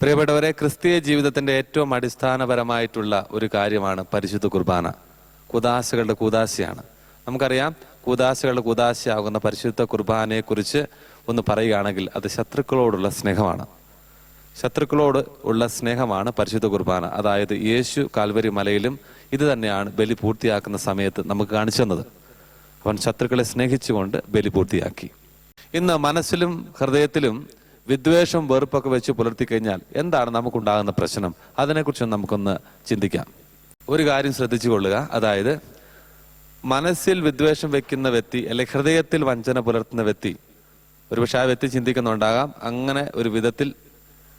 പ്രിയപ്പെട്ടവരെ ക്രിസ്തീയ ജീവിതത്തിന്റെ ഏറ്റവും അടിസ്ഥാനപരമായിട്ടുള്ള ഒരു കാര്യമാണ് പരിശുദ്ധ കുർബാന. കുദാശകളുടെ കുദാശയാണ്. നമുക്കറിയാം കുദാശകളുടെ കുദാശയാകുന്ന പരിശുദ്ധ കുർബാനയെക്കുറിച്ച് ഒന്ന് പറയുകയാണെങ്കിൽ അത് ശത്രുക്കളോടുള്ള സ്നേഹമാണ്. ശത്രുക്കളോട് ഉള്ള സ്നേഹമാണ് പരിശുദ്ധ കുർബാന. അതായത് യേശു കാൽവരി മലയിലും ഇത് തന്നെയാണ് ബലി പൂർത്തിയാക്കുന്ന സമയത്ത് നമുക്ക് കാണിച്ചു തന്നത്. അവൻ ശത്രുക്കളെ സ്നേഹിച്ചുകൊണ്ട് ബലി പൂർത്തിയാക്കി. ഇന്ന് മനസ്സിലും ഹൃദയത്തിലും വിദ്വേഷം വെറുപ്പൊക്കെ വെച്ച് പുലർത്തി കഴിഞ്ഞാൽ എന്താണ് നമുക്കുണ്ടാകുന്ന പ്രശ്നം? അതിനെക്കുറിച്ച് നമുക്കൊന്ന് ചിന്തിക്കാം. ഒരു കാര്യം ശ്രദ്ധിച്ചു കൊള്ളുക അതായത് മനസ്സിൽ വിദ്വേഷം വെക്കുന്ന വ്യക്തി അല്ലെങ്കിൽ ഹൃദയത്തിൽ വഞ്ചന പുലർത്തുന്ന വ്യക്തി ഒരുപക്ഷെ ആ വ്യക്തി ചിന്തിക്കുന്നുണ്ടാകാം. അങ്ങനെ ഒരു വിധത്തിൽ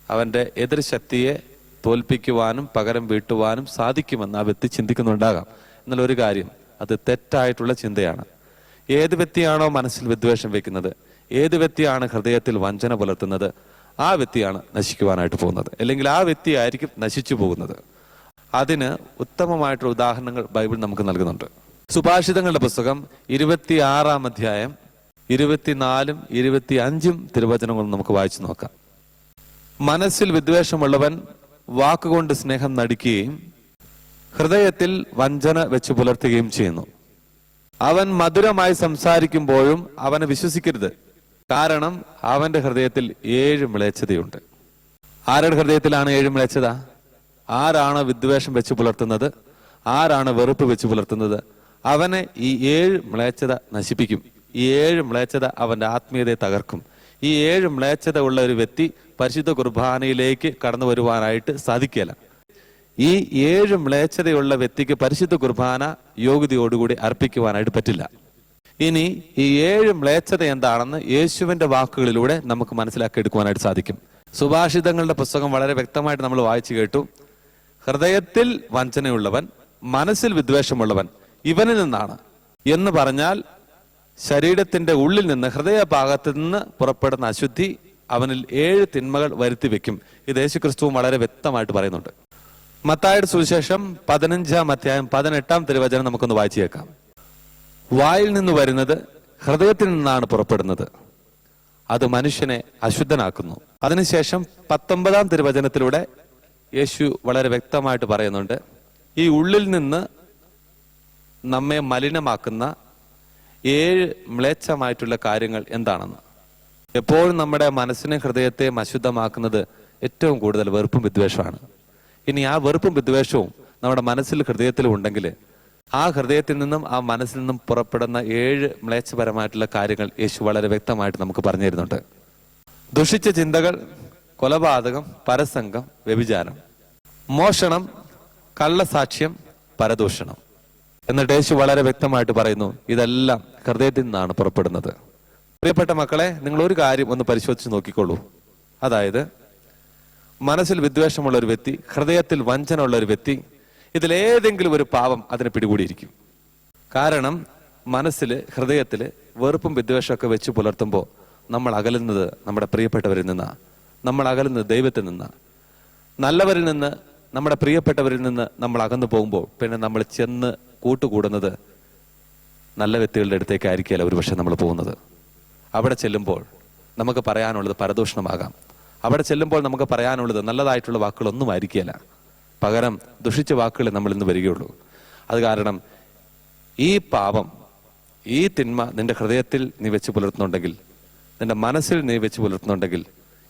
അവന്റെ എതിർശക്തിയെ തോൽപ്പിക്കുവാനും പകരം വീട്ടുവാനും സാധിക്കുമെന്ന് ആ വ്യക്തി ചിന്തിക്കുന്നുണ്ടാകാം. എന്നുള്ള ഒരു കാര്യം അത് തെറ്റായിട്ടുള്ള ചിന്തയാണ്. ഏത് വ്യക്തിയാണോ മനസ്സിൽ വിദ്വേഷം വെക്കുന്നത്? ഏത് വ്യക്തിയാണ് ഹൃദയത്തിൽ വഞ്ചന പുലർത്തുന്നത്? ആ വ്യക്തിയാണ് നശിക്കുവാനായിട്ട് പോകുന്നത്. അല്ലെങ്കിൽ ആ വ്യക്തിയായിരിക്കും നശിച്ചു പോകുന്നത്. അതിന് ഉത്തമമായിട്ടുള്ള ഉദാഹരണങ്ങൾ ബൈബിൾ നമുക്ക് നൽകുന്നുണ്ട്. സുഭാഷിതങ്ങളുടെ പുസ്തകം ഇരുപത്തി ആറാം അധ്യായം ഇരുപത്തിനാലും ഇരുപത്തി അഞ്ചും തിരുവചനങ്ങൾ നമുക്ക് വായിച്ചു നോക്കാം. മനസ്സിൽ വിദ്വേഷമുള്ളവൻ വാക്കുകൊണ്ട് സ്നേഹം നടിക്കുകയും ഹൃദയത്തിൽ വഞ്ചന വെച്ച് പുലർത്തുകയും ചെയ്യുന്നു. അവൻ മധുരമായി സംസാരിക്കുമ്പോഴും അവനെ വിശ്വസിക്കരുത്. കാരണം അവന്റെ ഹൃദയത്തിൽ ഏഴ് മിളച്ചതയുണ്ട് ആരുടെ ഹൃദയത്തിലാണ് ഏഴ് മിളച്ചത ആരാണ് വിദ്വേഷം വെച്ച് പുലർത്തുന്നത്? ആരാണ് വെറുപ്പ് വെച്ച് പുലർത്തുന്നത്? അവനെ ഈ ഏഴ് മ്ലേച്ഛത നശിപ്പിക്കും. ഈ ഏഴ് മ്ലേച്ഛത അവന്റെ ആത്മീയതയെ തകർക്കും. ഈ ഏഴ് മ്ലേച്ഛത ഉള്ള ഒരു വ്യക്തി പരിശുദ്ധ കുർബാനയിലേക്ക് കടന്നു വരുവാനായിട്ട് സാധിക്കില്ല ഈ ഏഴ് മ്ലേച്ഛതയുള്ള വ്യക്തിക്ക് പരിശുദ്ധ കുർബാന യോഗ്യതയോടുകൂടി അർപ്പിക്കുവാനായിട്ട് പറ്റില്ല. ഇനി ഈ ഏഴ് മ്ലേച്ഛത എന്താണെന്ന് യേശുവിന്റെ വാക്കുകളിലൂടെ നമുക്ക് മനസ്സിലാക്കി എടുക്കുവാനായിട്ട് സാധിക്കും. സുഭാഷിതങ്ങളുടെ പുസ്തകം വളരെ വ്യക്തമായിട്ട് നമ്മൾ വായിച്ചു കേട്ടു. ഹൃദയത്തിൽ വഞ്ചനയുള്ളവൻ മനസ്സിൽ വിദ്വേഷമുള്ളവൻ ഇവനിൽ നിന്നാണ് എന്ന് പറഞ്ഞാൽ ശരീരത്തിന്റെ ഉള്ളിൽ നിന്ന് ഹൃദയഭാഗത്ത് നിന്ന് പുറപ്പെടുന്ന അശുദ്ധി അവനിൽ ഏഴ് തിന്മകൾ വരുത്തി വെക്കും. ഇത് യേശുക്രിസ്തുവും വളരെ വ്യക്തമായിട്ട് പറയുന്നുണ്ട്. മത്തായുടെ സുവിശേഷം പതിനഞ്ചാം അധ്യായം പതിനെട്ടാം തിരുവചനം നമുക്കൊന്ന് വായിച്ചു കേൾക്കാം. വായിൽ നിന്ന് വരുന്നത് ഹൃദയത്തിൽ നിന്നാണ് പുറപ്പെടുന്നത്. അത് മനുഷ്യനെ അശുദ്ധനാക്കുന്നു. അതിനുശേഷം പത്തൊമ്പതാം തിരുവചനത്തിലൂടെ യേശു വളരെ വ്യക്തമായിട്ട് പറയുന്നുണ്ട് ഈ ഉള്ളിൽ നിന്ന് നമ്മെ മലിനമാക്കുന്ന ഏഴ് മ്ലേച്ഛമായിട്ടുള്ള കാര്യങ്ങൾ എന്താണെന്ന്? എപ്പോഴും നമ്മുടെ മനസ്സിനെ ഹൃദയത്തെ അശുദ്ധമാക്കുന്നത് ഏറ്റവും കൂടുതൽ വെറുപ്പും വിദ്വേഷമാണ്. ഇനി ആ വെറുപ്പും വിദ്വേഷവും നമ്മുടെ മനസ്സിൽ ഹൃദയത്തിലും ഉണ്ടെങ്കിൽ ആ ഹൃദയത്തിൽ നിന്നും ആ മനസ്സിൽ നിന്നും പുറപ്പെടുന്ന ഏഴ് മ്ലേച്ഛപരമായിട്ടുള്ള കാര്യങ്ങൾ യേശു വളരെ വ്യക്തമായിട്ട് നമുക്ക് പറഞ്ഞു തരുന്നുണ്ട് ദുഷിച്ച ചിന്തകൾ കൊലപാതകം പരസംഗം വ്യഭിചാരം. മോഷണം കള്ളസാക്ഷ്യം പരദൂഷണം. എന്നിട്ട് യേശു വളരെ വ്യക്തമായിട്ട് പറയുന്നു ഇതെല്ലാം ഹൃദയത്തിൽ നിന്നാണ് പുറപ്പെടുന്നത്. പ്രിയപ്പെട്ട മക്കളെ നിങ്ങൾ ഒരു കാര്യം ഒന്ന് പരിശോധിച്ച് നോക്കിക്കോളൂ. അതായത് മനസ്സിൽ വിദ്വേഷമുള്ള ഒരു വ്യക്തി ഹൃദയത്തിൽ വഞ്ചന ഉള്ള ഒരു വ്യക്തി ഇതിലേതെങ്കിലും ഒരു പാവം അതിന് പിടികൂടിയിരിക്കും. കാരണം മനസ്സിൽ ഹൃദയത്തിൽ വെറുപ്പും വിദ്വേഷമൊക്കെ വെച്ച് പുലർത്തുമ്പോൾ നമ്മൾ അകലുന്നത് നമ്മുടെ പ്രിയപ്പെട്ടവരിൽ നിന്നാണ് നമ്മൾ അകലുന്നത് ദൈവത്തിൽ നിന്നാണ് നല്ലവരിൽ നിന്ന് നമ്മുടെ പ്രിയപ്പെട്ടവരിൽ നിന്ന് നമ്മൾ അകന്നു പോകുമ്പോൾ പിന്നെ നമ്മൾ ചെന്ന് കൂട്ടുകൂടുന്നത് നല്ല വ്യക്തികളുടെ അടുത്തേക്കായിരിക്കില്ല ഒരുപക്ഷെ നമ്മൾ പോകുന്നത്. അവിടെ ചെല്ലുമ്പോൾ നമുക്ക് പറയാനുള്ളത് പരദൂഷണമാകാം. അവിടെ ചെല്ലുമ്പോൾ നമുക്ക് പറയാനുള്ളത് നല്ലതായിട്ടുള്ള വാക്കുകളൊന്നും ആയിരിക്കില്ല പകരം ദുഷിച്ച വാക്കുകൾ നമ്മൾ ഇന്ന് വരികയുള്ളൂ. അത് കാരണം ഈ പാപം ഈ തിന്മ നിന്റെ ഹൃദയത്തിൽ നീ വെച്ച് പുലർത്തുന്നുണ്ടെങ്കിൽ നിന്റെ മനസ്സിൽ നീ വെച്ച് പുലർത്തുന്നുണ്ടെങ്കിൽ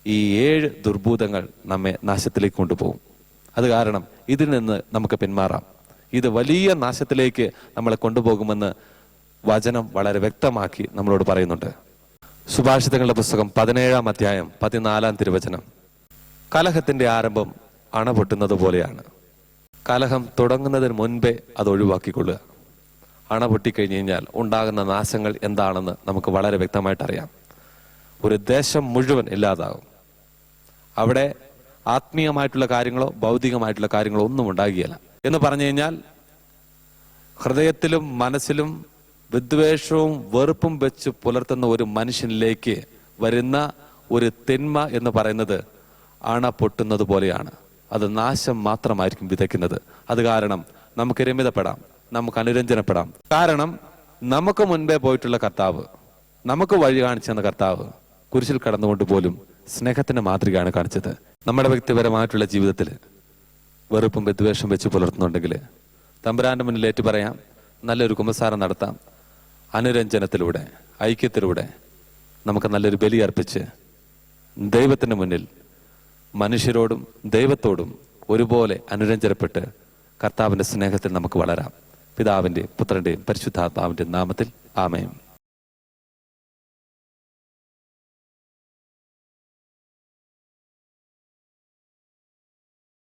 ഈ ഏഴ് ദുർഭൂതങ്ങൾ നമ്മെ നാശത്തിലേക്ക് കൊണ്ടുപോകും. അത് കാരണം ഇതിൽ നിന്ന് നമുക്ക് പിന്മാറാം. ഇത് വലിയ നാശത്തിലേക്ക് നമ്മളെ കൊണ്ടുപോകുമെന്ന് വചനം വളരെ വ്യക്തമാക്കി നമ്മളോട് പറയുന്നുണ്ട്. സുഭാഷിതങ്ങളുടെ പുസ്തകം പതിനേഴാം അധ്യായം പതിനാലാം തിരുവചനം. കലഹത്തിന്റെ ആരംഭം അണ പൊട്ടുന്നത് പോലെയാണ്. കലഹം തുടങ്ങുന്നതിന് മുൻപേ അത് ഒഴിവാക്കിക്കൊള്ളുക. അണ പൊട്ടിക്കഴിഞ്ഞ് കഴിഞ്ഞാൽ ഉണ്ടാകുന്ന നാശങ്ങൾ എന്താണെന്ന് നമുക്ക് വളരെ വ്യക്തമായിട്ട് അറിയാം ഒരു ദേശം മുഴുവൻ ഇല്ലാതാകും. അവിടെ ആത്മീയമായിട്ടുള്ള കാര്യങ്ങളോ ഭൗതികമായിട്ടുള്ള കാര്യങ്ങളോ ഒന്നും ഉണ്ടാകുകയില്ല. എന്ന് പറഞ്ഞു കഴിഞ്ഞാൽ ഹൃദയത്തിലും മനസ്സിലും വിദ്വേഷവും വെറുപ്പും വെച്ച് പുലർത്തുന്ന ഒരു മനുഷ്യനിലേക്ക് വരുന്ന ഒരു തിന്മ എന്ന് പറയുന്നത് അണ പൊട്ടുന്നത് പോലെയാണ്. അത് നാശം മാത്രമായിരിക്കും വിതയ്ക്കുന്നത്. അത് കാരണം നമുക്ക് രമിതപ്പെടാം നമുക്ക് അനുരഞ്ജനപ്പെടാം. കാരണം നമുക്ക് മുൻപേ പോയിട്ടുള്ള കർത്താവ് നമുക്ക് വഴി കാണിച്ചെന്ന കർത്താവ് കുരിശിൽ കടന്നുകൊണ്ട് പോലും സ്നേഹത്തിന്റെ മാതൃകയാണ് കാണിച്ചത്. നമ്മുടെ വ്യക്തിപരമായിട്ടുള്ള ജീവിതത്തിൽ വെറുപ്പും വിദ്വേഷം വെച്ച് പുലർത്തുന്നുണ്ടെങ്കിൽ തമ്പുരാന്റെ മുന്നിൽ ഏറ്റു പറയാം നല്ലൊരു കുമ്പസാരം നടത്താം. അനുരഞ്ജനത്തിലൂടെ ഐക്യത്തിലൂടെ നമുക്ക് നല്ലൊരു ബലി അർപ്പിച്ച് ദൈവത്തിന്റെ മുന്നിൽ മനുഷ്യരോടും ദൈവത്തോടും ഒരുപോലെ അനുരഞ്ജനപ്പെട്ട് കർത്താവിന്റെ സ്നേഹത്തിൽ നമുക്ക് വളരാം. പിതാവിന്റെ പുത്രന്റെയും പരിശുദ്ധാത്മാവിന്റെ നാമത്തിൽ ആമയും